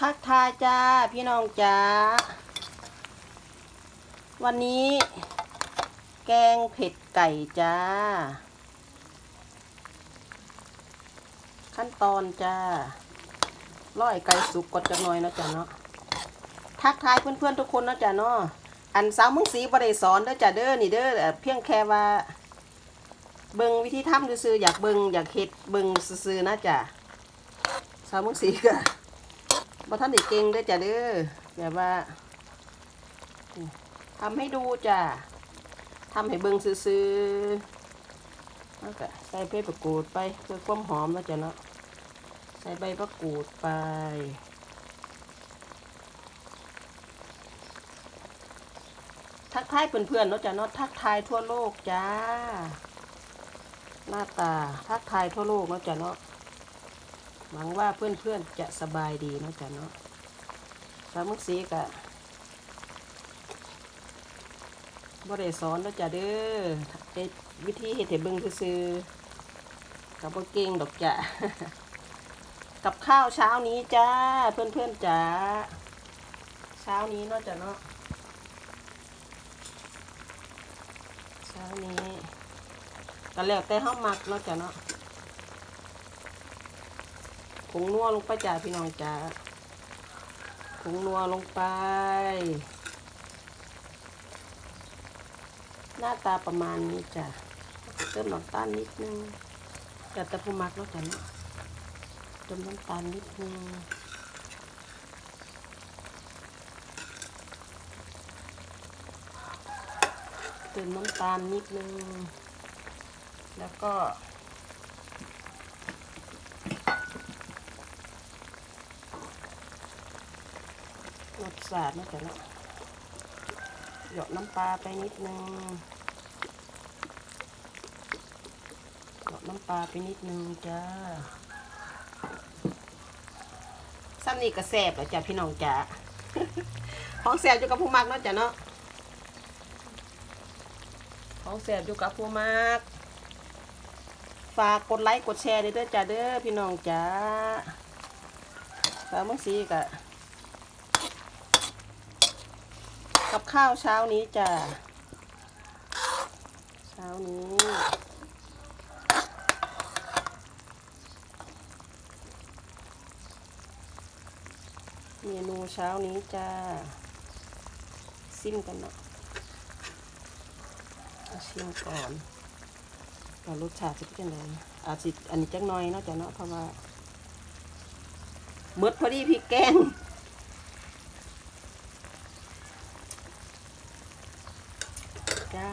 ทักทายจ้าพี่น้องจ้า วันนี้ แกงเผ็ดไก่จ้า ขั้นตอนจ้าร้อยไก่สุกกดจักหน่อยเนาะจ้ะเนาะทักทายเพื่อนๆทุกคนเนาะจ้ะเนาะอันสาวมึงสีบ่ได้สอนเด้อจ้ะเด้อนี่เด้อเพียงแค่ว่า เบิงวิธีทำซื่อๆอยากเบิงอยากเฮ็ดเบิงซื่อๆนะจ้ะสาวมึงสีก็ บ่ทันได้เก่งด้อจ้ะเด้อแบบว่าทำให้ดูจ้ะทำให้เบิ่งซื่อๆแล้วก็ใส่เพชรประกูดไปเพื่อความหอมนะจ้ะเนาะใส่ใบประกูดไปทักทายเพื่อนๆเนาะจ้ะเนาะทักทายทั่วโลกจ้า หน้าตาทักทายทั่วโลกเนาะจ้ะเนาะ หวังว่าเพื่อนๆจะสบายดีนะจ้ะเนาะสามุกสีกะบ่ได้สอนเนาะจ้ะเด้อเฮ็ดวิธีเฮ็ดให้เบิ่งซื่อๆกับบ่เก่งดอกจ้ะกับข้าวเช้านี้จ้า เพื่อนๆจ้าเช้านี้เนาะจ้ะเนาะเช้านี้ก็แล้วแต่เฮามักเนาะจ้ะเนาะ ผงนัวลงไปจ้าพี่น้องจ้าผงนัวลงไป หน้าตาประมาณนี้จ้ะเติมน้ำตาลนิดนึงแต่ต่ผู้มักเนาะจ้ะเนาะเติมน้ำตาลนิดนึงเติมน้ำตาลนิดนึง แล้วก็ ร สชาตินะจ๊ะเนาะหยดน้ำปลาไปนิดนึงหยดน้ำปลาไปนิดนึงจ้าซ้ำนี่ก็แซ่บแล้วจ้ะพี่น้องจ้าของแซ่บอยู่กับผู้มักเนาะจ้ะเนาะของแซ่บอยู่กับผู้มักฝากกดไลค์กดแชร์ด้วยเด้อจ้าเด้อพี่น้องจ้าสาวมังสีกะ กับข้าวเช้านี้จ้าเช้านี้เมนูเช้านี้จ้าซิมกันเนาะเอาชิมก่อนว่ารสชาติจะเป็นยังไงอาจสิอันนี้จังน้อยเนาะจ้ะเนาะเพราะว่าหมดพอดีพริกแกง จ้า